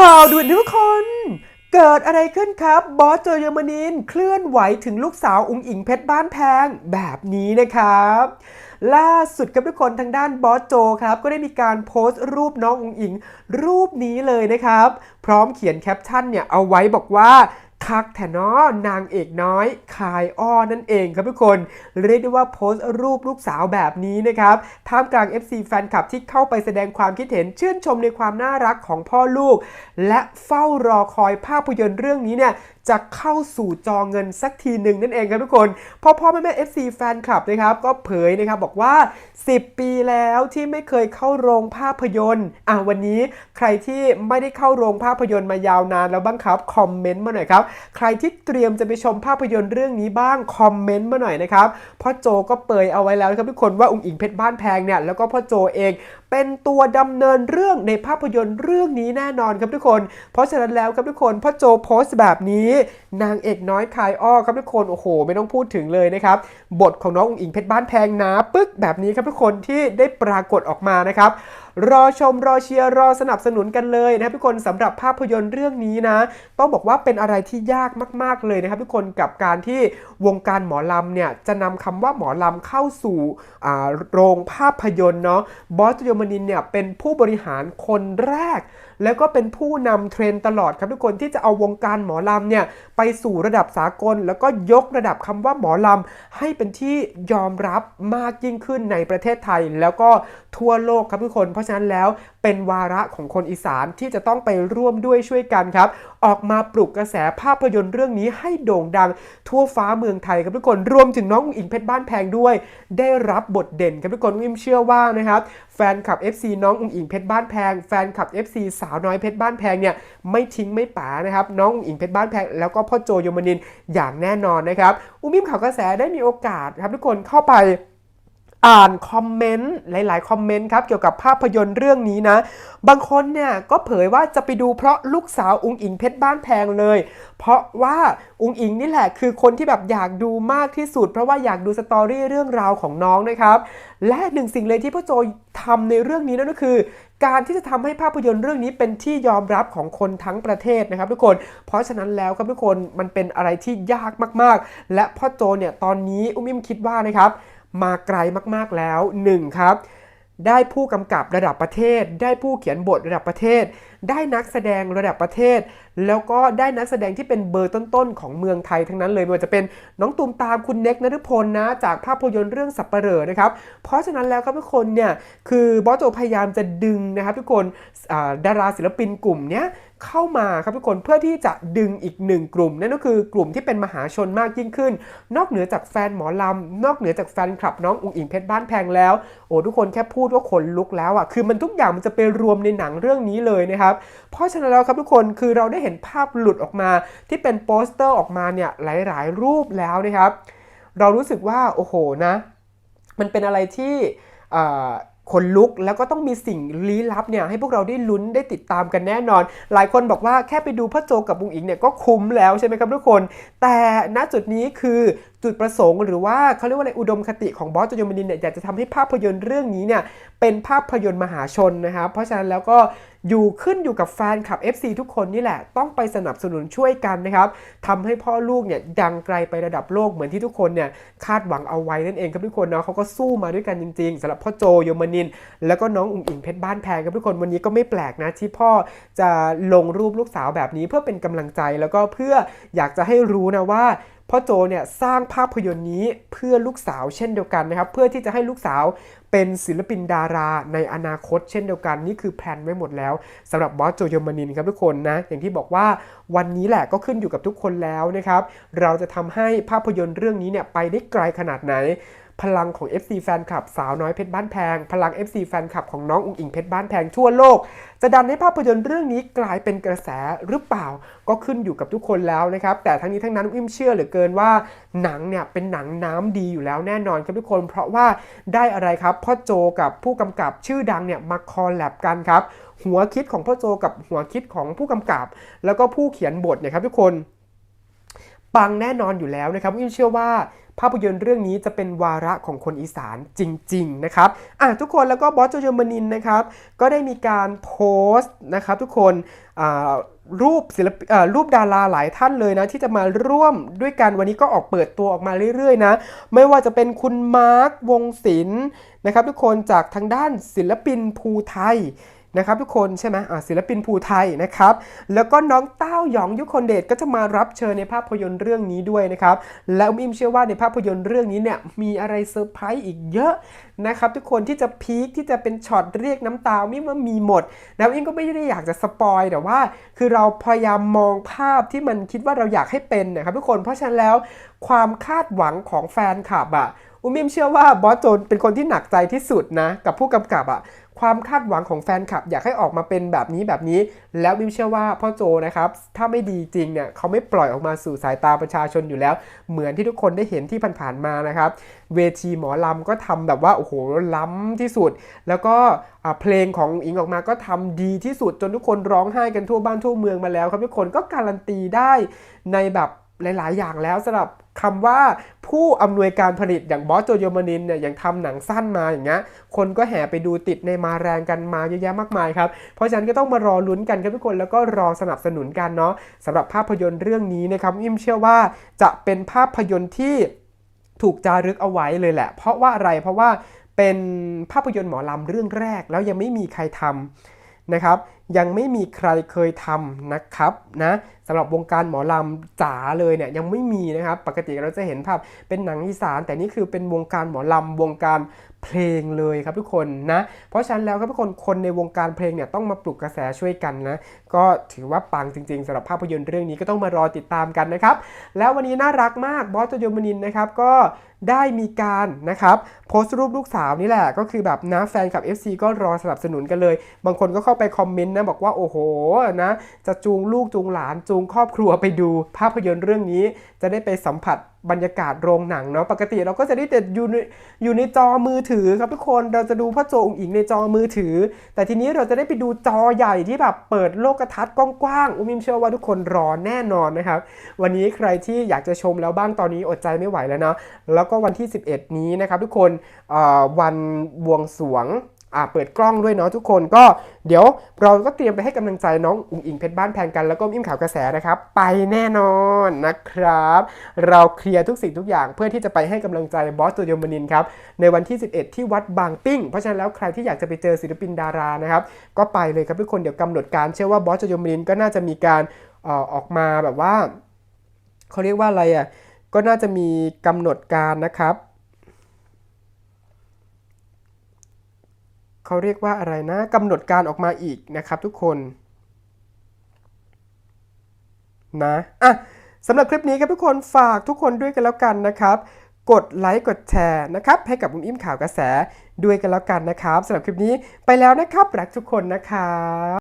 ข่าวด่วนทุกคน เกิดอะไรขึ้นครับ บอสโจเยอรมนิน เคลื่อนไหวถึงลูกสาวอุงอิงเพชรบ้านแพงแบบนี้นะครับล่าสุดครับทุกคนทางด้านบอสโจครับ ก็ได้มีการโพสต์รูปน้องอุงอิง รูปนี้เลยนะครับ พร้อมเขียนแคปชั่นเนี่ยเอาไว้บอกว่า คักแทนอนางเอกน้อยคายอ้อนั่นเองครับทุกคน เรียกได้ว่าโพสต์รูปลูกสาวแบบนี้นะครับท่ามกลาง FC แฟนคลับที่เข้าไปแสดงความคิดเห็นชื่นชมในความน่ารักของพ่อลูก และเฝ้ารอคอยภาพยนตร์เรื่องนี้เนี่ย จะเข้าสู่จอเงินสักทีหนึ่งนั่นเองครับทุกคนพ่อพ่อแม่แม่ FC แฟนคลับนะครับก็เผยนะครับบอกว่า 10 ปีแล้วที่ไม่เคยเข้าโรงภาพยนตร์อะวันนี้ใครที่ไม่ได้เข้าโรงภาพยนตร์มายาวนานแล้วบ้างครับคอมเมนต์มาหน่อยครับใครที่เตรียมจะไปชมภาพยนตร์เรื่องนี้บ้างคอมเมนต์มาหน่อยนะครับพ่อโจก็เปยเอาไว้แล้วนะครับทุกคนว่าองค์อิงเพชรบ้านแพงเนี่ยแล้วก็พ่อโจเองเป็นตัวดำเนินเรื่องในภาพยนตร์เรื่องนี้แน่นอนครับทุกคน เพราะฉะนั้นแล้วครับทุกคนพ่อโจโพสต์แบบนี้นางเอกน้อยคายอ้อครับทุกคนโอ้โห ไม่ต้องพูดถึงเลยนะครับ บทของน้องอุ๋งอิงเพชรบ้านแพงนาปึ๊กแบบนี้ครับทุกคนที่ได้ปรากฏออกมานะครับรอชมรอเชียร์รอสนับสนุนกันเลยนะครับทุกคนสำหรับภาพยนตร์เรื่องนี้นะ ต้องบอกว่าเป็นอะไรที่ยากมาก ๆเลยนะครับทุกคนกับการที่วงการหมอลำเนี่ยจะนำคำว่าหมอลำเข้าสู่โรงภาพยนตร์เนาะบอสโยมานินเนี่ยเป็นผู้บริหารคนแรก แล้วก็เป็นผู้นำเทรนตลอดครับทุกคนที่จะเอาวงการหมอลำเนี่ยไปสู่ระดับสากล แล้วก็ยกระดับคำว่าหมอลำให้เป็นที่ยอมรับมากยิ่งขึ้นในประเทศไทย แล้วก็ทั่วโลกครับทุกคนเพราะฉะนั้นแล้วเป็นวาระของคนอีสานที่จะต้องไปร่วมด้วยช่วยกันครับ ออกมาปลุกกระแสภาพยนตร์เรื่องนี้ให้โด่งดัง ทั่วฟ้าเมืองไทยครับทุกคนรวมถึงน้องอุ๋งอิงเพชรบ้านแพงด้วย ได้รับบทเด่นครับทุกคนวิมเชื่อว่านะครับแฟนคลับ FC น้องอุงอิงเพชรบ้านแพงแฟนคลับ FC สาวน้อยเพชรบ้านแพงเนี่ยไม่ทิ้งไม่ป๋านะครับน้องอุงอิงเพชรบ้านแพงแล้วก็พ่อโจโยมนินอย่างแน่นอนนะครับอุ้มิมข่าวกระแสได้มีโอกาสครับทุกคนเข้าไป อ่านคอมเมนต์หลาย ๆ คอมเมนต์ครับเกี่ยวกับภาพยนตร์เรื่องนี้นะ บางคนเนี่ยก็เผยว่าจะไปดูเพราะลูกสาวอุงอิงเพชรบ้านแพงเลย เพราะว่าอุงอิงนี่แหละคือคนที่แบบอยากดูมากที่สุด เพราะว่าอยากดูสตอรี่เรื่องราวของน้องนะครับ และหนึ่งสิ่งเลยที่พ่อโจทำในเรื่องนี้นั่นก็คือ การที่จะทำให้ภาพยนตร์เรื่องนี้เป็นที่ยอมรับของคนทั้งประเทศนะครับทุกคน เพราะฉะนั้นแล้วครับทุกคนมันเป็นอะไรที่ยากมาก ๆ และพ่อโจเนี่ยตอนนี้อุ้มอิมคิดว่านะครับ มาไกลมากๆแล้ว 1 ครับได้ผู้กำกับระดับประเทศ ได้ผู้เขียนบทระดับประเทศ ได้นักแสดงระดับประเทศ แล้วก็ได้นักแสดงที่เป็นเบอร์ต้นๆ ของเมืองไทยทั้งนั้นเลยไม่ว่าจะเป็นน้องตูมตามคุณเน็กนฤพลนะ จากภาพยนตร์เรื่องสับปเหร่อนะครับ เพราะฉะนั้นแล้วครับทุกคนเนี่ย คือบอสโจพยายามจะดึงนะครับทุกคนดาราศิลปินกลุ่มเนี้ย เข้ามาครับทุกคนเพื่อที่จะดึงอีกหนึ่งกลุ่ม นั่นก็คือกลุ่มที่เป็นมหาชนมากยิ่งขึ้น นอกเหนือจากแฟนหมอลำ นอกเหนือจากแฟนคลับน้องอุ๋งอิงเพชรบ้านแพงแล้ว โอ้ทุกคนแค่พูดว่าขนลุกแล้วอะคือมันทุกอย่างมันจะไปรวมในหนังเรื่องนี้เลยนะครับ เพราะฉะนั้นแล้วครับทุกคนคือเราได้เห็นภาพหลุดออกมา ที่เป็นโปสเตอร์ออกมาเนี่ยหลาย ๆ รูปแล้วนะครับ เรารู้สึกว่าโอ้โหนะ มันเป็นอะไรที่ อ่าขนลุกแล้วก็ต้องมีสิ่งลี้ลับเนี่ยให้พวกเราได้ลุ้นได้ติดตามกันแน่นอน หลายคนบอกว่าแค่ไปดูพระโจกับบุงอิงเนี่ยก็คุ้มแล้วใช่ไหมครับทุกคน แต่ณจุดนี้คือจุดประสงค์หรือว่าเขาเรียกว่าอะไรอุดมคติของบอสจยมนินเนี่ยอยากจะทำให้ภาพยนตร์เรื่องนี้เนี่ยเป็นภาพยนตร์มหาชนนะครับเพราะฉะนั้นแล้วก็ อยู่ขึ้นอยู่กับแฟนคลับ FC ทุกคนนี่แหละ ต้องไปสนับสนุนช่วยกันนะครับทำให้พ่อลูกเนี่ยดังไกลไประดับโลกเหมือนที่ทุกคนเนี่ยคาดหวังเอาไว้นั่นเองครับทุกคนเนาะเขาก็สู้มาด้วยกันจริงๆสำหรับพ่อโจโยมนิน แล้วก็น้องอุ๋งอิงเพชรบ้านแพงครับทุกคนวันนี้ก็ไม่แปลกนะที่พ่อจะลงรูปลูกสาวแบบนี้เพื่อเป็นกำลังใจแล้วก็เพื่ออยากจะให้รู้นะว่า พ่อโจเนี่ยสร้างภาพยนตร์นี้เพื่อลูกสาวเช่นเดียวกันนะครับ เพื่อที่จะให้ลูกสาวเป็นศิลปินดาราในอนาคตเช่นเดียวกัน นี่คือแพลนไว้หมดแล้วสำหรับบอสโจโยมานินครับทุกคนนะ อย่างที่บอกว่าวันนี้แหละก็ขึ้นอยู่กับทุกคนแล้วนะครับ เราจะทำให้ภาพยนตร์เรื่องนี้เนี่ยไปได้ไกลขนาดไหน พลังของ FC แฟนคลับ สาวน้อยเพชรบ้านแพง พลัง FC แฟนคลับของน้องอุ๋งอิงเพชรบ้านแพงทั่วโลก จะดันให้ภาพยนตร์เรื่องนี้กลายเป็นกระแสหรือเปล่า ก็ขึ้นอยู่กับทุกคนแล้วนะครับ แต่ทั้งนี้ทั้งนั้นอิ่มเชื่อเหลือเกินว่า หนังเนี่ยเป็นหนังน้ำดีอยู่แล้วแน่นอนครับทุกคน เพราะว่าได้อะไรครับพ่อโจกับผู้กำกับชื่อดังเนี่ยมาคอลแลบกันครับหัวคิดของพ่อโจกับหัวคิดของผู้กำกับ แล้วก็ผู้เขียนบทเนี่ยครับทุกคนปังแน่นอนอยู่แล้วนะครับวิมเชื่อว่า ภาพยนตร์เรื่องนี้จะเป็นวาระของคนอีสานจริง ๆ นะครับอะทุกคนแล้วก็บอสโจโยมานินนะครับก็ได้มีการโพสต์นะครับทุกคนรูปศิลปรูปดาราหลายท่านเลยนะ ที่จะมาร่วมด้วยกันวันนี้ก็ออกเปิดตัวออกมาเรื่อยๆนะ ไม่ว่าจะเป็นคุณมาร์ควงศิลป์นะครับ ทุกคนจากทางด้านศิลปินภูไทย นะครับทุกคนใช่ไหมศิลปินภูไทยนะครับ แล้วก็น้องเต้าหยองยุคนเดชก็จะมารับเชิญในภาพยนตร์เรื่องนี้ด้วยนะครับ แล้วอเมอิมเชื่อว่าในภาพยนตร์เรื่องนี้เนี่ยมีอะไรเซอร์ไพรส์อีกเยอะนะครับทุกคนที่จะพีคที่จะเป็นช็อตเรียกน้ำตามิมว่ามีหมดแล้วอิมก็ไม่ได้อยากจะสปอยแต่ว่า คือเราพยายามมองภาพที่มันคิดว่าเราอยากให้เป็นนะครับทุกคนเพราะฉะนั้นแล้วความคาดหวังของแฟนคลับอะ อุ้มอิมเชื่อว่าบอสโจนเป็นคนที่หนักใจที่สุดนะ กับผู้กำกับอะความคาดหวังของแฟนคลับ อยากให้ออกมาเป็นแบบนี้แบบนี้ แล้วบิมเชื่อว่าพ่อโจนะครับ ถ้าไม่ดีจริงเนี่ยเขาไม่ปล่อยออกมาสู่สายตาประชาชนอยู่แล้ว เหมือนที่ทุกคนได้เห็นที่ผ่านๆมานะครับ เวทีหมอลำก็ทำแบบว่า โอ้โห ล้ำที่สุด แล้วก็เพลงของอิงออกมาก็ทำดีที่สุดจนทุกคนร้องไห้กันทั่วบ้านทั่วเมืองมาแล้วครับทุกคนก็การันตีได้ในแบบ หลาย ๆ อย่างแล้วสำหรับคำว่าผู้อำนวยการผลิตอย่างบอสโจโยมานินเนี่ยอย่างทำหนังสั้นมาอย่างเงี้ยคนก็แห่ไปดูติดในมาแรงกันมาเยอะแยะมากมายครับ เพราะฉะนั้นก็ต้องมารอลุ้นกันครับทุกคนแล้วก็รอสนับสนุนกันเนาะสำหรับภาพยนตร์เรื่องนี้นะครับอิมเชื่อว่าจะเป็นภาพยนตร์ที่ถูกจารึกเอาไว้เลยแหละ เพราะว่าอะไรเพราะว่าเป็นภาพยนตร์หมอลำเรื่องแรกแล้วยังไม่มีใครทำนะครับ ยังไม่มีใครเคยทำนะครับนะสำหรับวงการหมอลำจ๋าเลยเนี่ยยังไม่มีนะครับ ปกติเราจะเห็นภาพเป็นหนังอีสาน แต่นี่คือเป็นวงการหมอลำวงการเพลงเลยครับทุกคนนะเพราะฉะนั้นแล้วครับทุกคนคนในวงการเพลงเนี่ยต้องมาปลุกกระแสช่วยกันนะก็ถือว่าปังจริงๆสำหรับภาพยนตร์เรื่องนี้ก็ต้องมารอติดตามกันนะครับ แล้ววันนี้น่ารักมากบอสจยมนินนะครับก็ได้มีการนะครับโพสต์รูปลูกสาวนี่แหละก็คือแบบนะแฟนคลับ FC ก็รอสนับสนุนกันเลย บางคนก็เข้าไปคอมเมนต์นะบอกว่าโอ้โหนะจะจูงลูกจูงหลานจูงครอบครัวไปดูภาพยนตร์เรื่องนี้ จะได้ไปสัมผัสบรรยากาศโรงหนังเนาะปกติเราก็จะได้แต่อยู่ในอยู่ในจอมือถือครับทุกคนเราจะดูพ่อโจงอิงในจอมือถือ แต่ทีนี้เราจะได้ไปดูจอใหญ่ที่แบบเปิดโลกทัศน์กว้างๆอุ้มิมเชื่อว่าทุกคนรอแน่นอนนะครับ วันนี้ใครที่อยากจะชมแล้วบ้างตอนนี้อดใจไม่ไหวแล้วเนาะแล้วก็วันที่ 11 นี้นะครับทุกคนวันบวงสรวง อ่าเปิดกล้องด้วยเนาะทุกคนก็เดี๋ยวเราก็เตรียมไปให้กำลังใจน้องอุ๋งอิงเพชรบ้านแพงกันแล้วก็อิ่มข่าวกระแสนะครับ ไปแน่นอนนะครับ เราเคลียร์ทุกสิ่งทุกอย่างเพื่อที่จะไปให้กำลังใจบอสตัวโยมานินครับในวันที่ 11 ที่วัดบางปิ้ง เพราะฉะนั้นแล้วใครที่อยากจะไปเจอศิลปินดารานะครับก็ไปเลยครับทุกคนเดี๋ยวกำหนดการเชื่อว่าบอสตัวโยมานินก็น่าจะมีการออกมาแบบว่าเขาเรียกว่าอะไรอะก็น่าจะมีกำหนดการนะครับ เขาเรียกว่าอะไรนะกำหนดการออกมาอีกนะครับทุกคนนะอะสำหรับคลิปนี้ครับทุกคนฝากทุกคนด้วยกันแล้วกันนะครับ กดไลค์กดแชร์นะครับให้กับอุ้มอิ่มข่าวกระแสด้วยกันแล้วกันนะครับสำหรับคลิปนี้ไปแล้วนะครับรักทุกคนนะครับ